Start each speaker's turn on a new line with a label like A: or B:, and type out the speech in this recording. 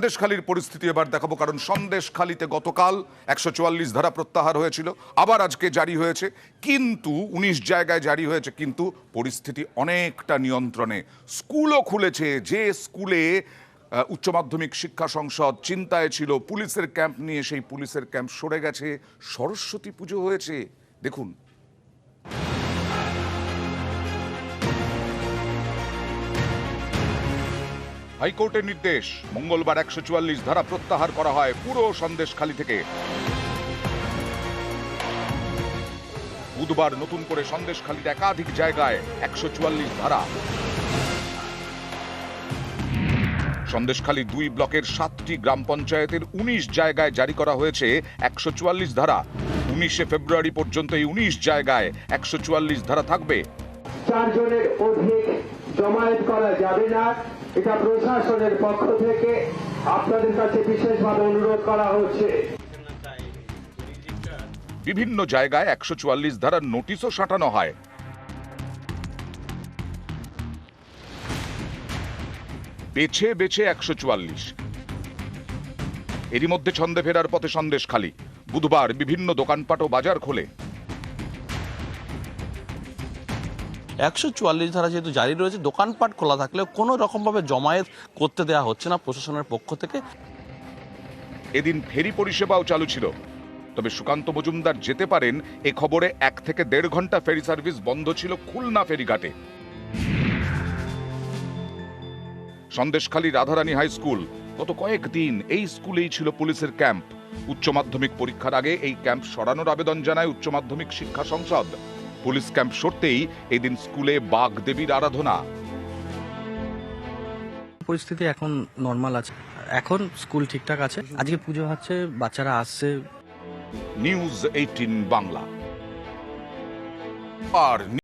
A: সন্দেশখালীর পরিস্থিতি এবার দেখাবো, কারণ সন্দেশখালীতে গতকাল একশো চুয়াল্লিশ ধারা প্রত্যাহার হয়েছিল, আবার আজকে জারি হয়েছে, কিন্তু উনিশ জায়গায় জারি হয়েছে, কিন্তু পরিস্থিতি অনেকটা নিয়ন্ত্রণে। স্কুলও খুলেছে, যে স্কুলে উচ্চ মাধ্যমিক শিক্ষা সংসদ চিন্তায় ছিল, পুলিশের ক্যাম্প নিয়ে সেই পুলিশের ক্যাম্প সরে গেছে, সরস্বতী পুজো হয়েছে। দেখুন হাইকোর্টের নির্দেশ। মঙ্গলবার একশো চুয়াল্লিশ ধারা প্রত্যাহার করা হয় পুরো সন্দেশখালী থেকে। বুধবার নতুন করে সন্দেশখালীতে একাধিক জায়গায় একশো চুয়াল্লিশ ধারা। সন্দেশখালী দুই ব্লকের সাতটি গ্রাম পঞ্চায়েতের উনিশ জায়গায় জারি করা হয়েছে একশো চুয়াল্লিশ ধারা। উনিশে ফেব্রুয়ারি পর্যন্ত এই উনিশ জায়গায় একশো চুয়াল্লিশ ধারা থাকবে।
B: চারজনের অধিক জমায়েত করা যাবে না। এটা প্রশাসনের পক্ষ থেকে আপনাদের কাছে বিশেষভাবে অনুরোধ করা হচ্ছে।
A: বিভিন্ন জায়গায় একশো চুয়াল্লিশ ধারার নোটিশও সাঁটানো হয়। বেছে বেছে একশো চুয়াল্লিশ। এরই মধ্যে ছন্দে ফেরার পথে সন্দেশ খালি। বুধবার বিভিন্ন দোকানপাট ও বাজার খোলে।
C: একশো চুয়াল্লিশ ধারা যেহেতু জারি রয়েছে, দোকানপাট খোলা থাকলেও কোনো রকমভাবে জমায়েত করতে দেওয়া হচ্ছে না প্রশাসনের পক্ষ থেকে।
A: এদিন ফেরি পরিষেবাও চালু ছিল। তবে সুকান্ত মজুমদার যেতে পারেন, এ খবরে এক থেকে দেড় ঘণ্টা ফেরি সার্ভিস বন্ধ ছিল খুলনা ফেরিঘাটে। সন্দেশখালী রাধারানী হাই স্কুল, গত কয়েকদিন এই স্কুলেই ছিল পুলিশের ক্যাম্প। উচ্চ মাধ্যমিক পরীক্ষার আগে এই ক্যাম্প সরানোর আবেদন জানায় উচ্চ মাধ্যমিক শিক্ষা সংসদ। পুলিশ ক্যাম্প সরতেই এদিন স্কুলে বাঘ দেবীর আরাধনা।
D: পরিস্থিতি এখন নর্মাল আছে। এখন স্কুল ঠিকঠাক আছে। আজকে পুজো হচ্ছে বাচ্চারা আসছে।
A: News eighteen Bangla. আর